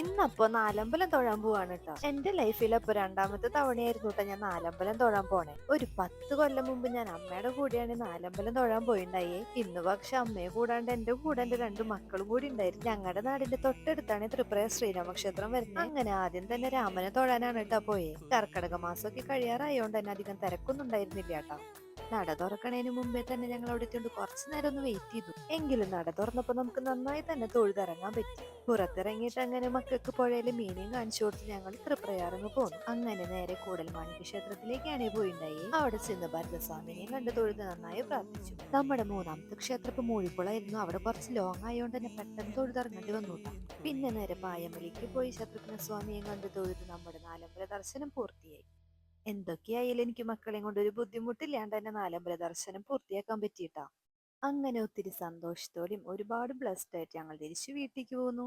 ഇന്നപ്പോ നാലമ്പലം തൊഴാൻ പോവാണ് കേട്ടോ എന്റെ ലൈഫിൽ അപ്പൊ രണ്ടാമത്തെ തവണയായിരുന്നു കേട്ടോ ഞാൻ നാലമ്പലം തൊഴാൻ പോണേ. ഒരു പത്ത് കൊല്ലം മുമ്പ് ഞാൻ അമ്മയുടെ കൂടെയാണ് നാലമ്പലം തൊഴാൻ പോയിണ്ടായേ. ഇന്ന് പക്ഷെ അമ്മയെ കൂടാണ്ട് എന്റെ കൂടെ എന്റെ രണ്ട് മക്കളും കൂടി ഉണ്ടായിരുന്നു. ഞങ്ങളുടെ നാടിന്റെ തൊട്ടടുത്താണ് ത്രിപുര ശ്രീരാമ ക്ഷേത്രം വരുന്നത് അങ്ങനെ ആദ്യം തന്നെ രാമനെ തൊഴാനാണ് കേട്ടോ പോയേ. കർക്കടക മാസമൊക്കെ കഴിയാറായോണ്ട് തന്നെ അധികം തിരക്കൊന്നും ഉണ്ടായിരുന്നില്ല കേട്ടോ നട തുറക്കണതിന് മുമ്പേ തന്നെ ഞങ്ങൾ അവിടെ എത്തിയോണ്ട് കുറച്ചു നേരം ഒന്ന് വെയിറ്റ് ചെയ്തു. എങ്കിലും നട തുറന്നപ്പോ നമുക്ക് നന്നായി തന്നെ തൊഴുതിറങ്ങാൻ പറ്റി. പുറത്തിറങ്ങിയിട്ട് അങ്ങനെ മക്കൾക്ക് പുഴയിൽ മീനെയും കാണിച്ചു കൊടുത്ത് ഞങ്ങൾ തൃപ്രയാറങ്ങ് പോന്നു. അങ്ങനെ നേരെ കൂടൽമാണിക്ക് ക്ഷേത്രത്തിലേക്കാണ് പോയിണ്ടായി. അവിടെ ചെന്ന് ഭരതസ്വാമിനെയും കണ്ട് തൊഴുത് നന്നായി പ്രാർത്ഥിച്ചു. നമ്മുടെ മൂന്നാമത്തെ ക്ഷേത്രം മൂഴിപ്പുളായിരുന്നു അവിടെ കുറച്ച് ലോങ് ആയതുകൊണ്ട് തന്നെ പെട്ടെന്ന് തൊഴുതിറങ്ങേണ്ടി വന്നു പിന്നെ നേരെ പായമലിക്ക് പോയി ശത്രുഘ്ന സ്വാമിയെ കണ്ട് തൊഴുത് നമ്മുടെ നാലമ്പല ദർശനം പൂർത്തിയായി. എന്തൊക്കെയായാലും എനിക്ക് മക്കളെയും കൊണ്ട് ഒരു ബുദ്ധിമുട്ടില്ലാണ്ട് തന്നെ നാലമ്പല ദർശനം പൂർത്തിയാക്കാൻ പറ്റിയിട്ടാ. അങ്ങനെ ഒത്തിരി സന്തോഷത്തോടെയും ഒരുപാട് ബ്ലസ്ഡ് ആയിട്ട് ഞങ്ങൾ തിരിച്ചു വീട്ടിലേക്ക് പോന്നു